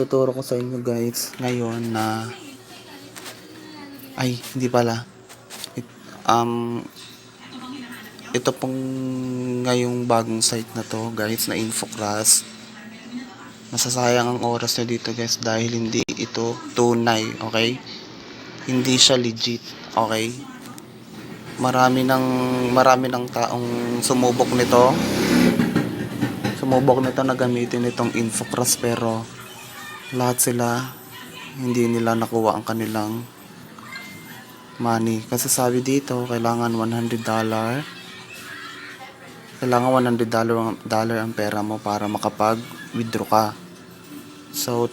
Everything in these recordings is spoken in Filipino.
tuturo ko sa inyo guys ngayon na ay hindi pala. It- um ito pong ngayong bagong site na to guys na Infoclass. Masasayang ang oras nyo dito guys dahil hindi ito tunay okay? Hindi siya legit okay? Marami ng marami ng taong sumubok nito. Sumubok nito na gamitin itong Infocross pero lahat sila hindi nila nakuha ang kanilang money. Kasi sabi dito kailangan 100 dollar. Kailangan 100 dollar dollar ang pera mo para makapag withdraw ka. So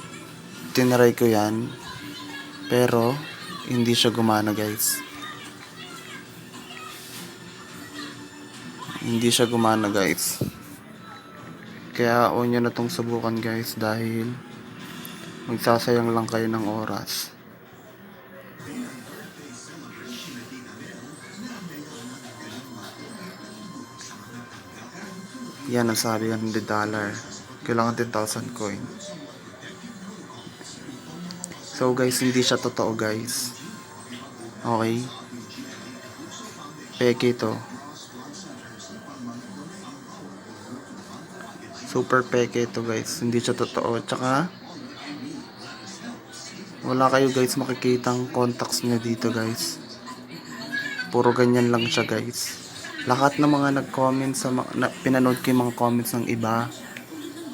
tinry ko yan. Pero hindi siya gumana guys. Hindi siya gumana guys. Kaya o nyo na tong subukan guys dahil magsasayang lang kayo ng oras. Yan ang sabi ng $100 dollar. Kailangan 10,000 coin. So guys, hindi siya totoo guys. Okay? Peke to. Super peke ito guys. Hindi siya totoo. Tsaka, wala kayo guys makikitang contacts niya dito guys. Puro ganyan lang siya guys. Lahat ng mga nag-comment sa na, pinanood ko yung mga comments ng iba.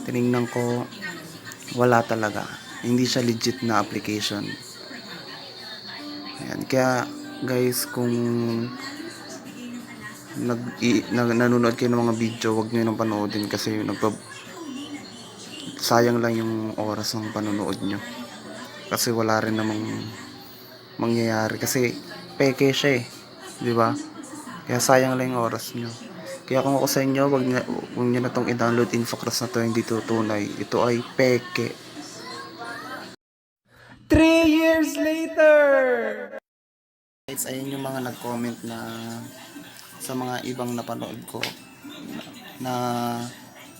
Tiningnan ko, wala talaga. Hindi siya legit na application. Ayan. Kaya guys, kung nag, i, nag nanonood kayo ng mga video, wag niyo nang panoodin kasi nagpa sayang lang yung oras ng panonood nyo. Kasi wala rin namang mangyayari kasi peke siya eh, 'di ba? Kaya sayang lang yung oras nyo. Kaya kung ako sa inyo, wag niyo wag niyo na tong i-download Infocross na to hindi to tunay. Ito ay peke. Three years later! Guys, ayun yung mga nag-comment na sa mga ibang napanood ko na, na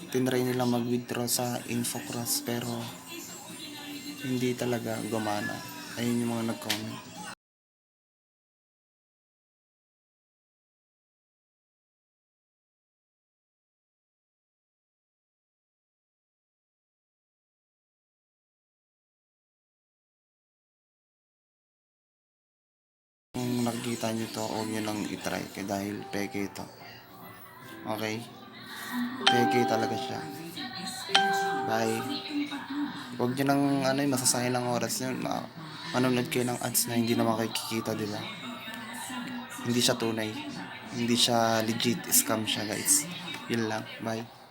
tinry nila mag-withdraw sa Infocross pero hindi talaga gumana. Ayun yung mga nag-comment. Kung nakikita nyo to, huwag nyo lang itry dahil peke ito. Okay? Peke talaga siya. Bye. Huwag nyo nang ano, masasayang lang oras nyo. Ma manonood kayo ng ads na hindi naman kayo kikita, di ba? Hindi siya tunay. Hindi siya legit. Scam siya, guys. Yun lang. Bye.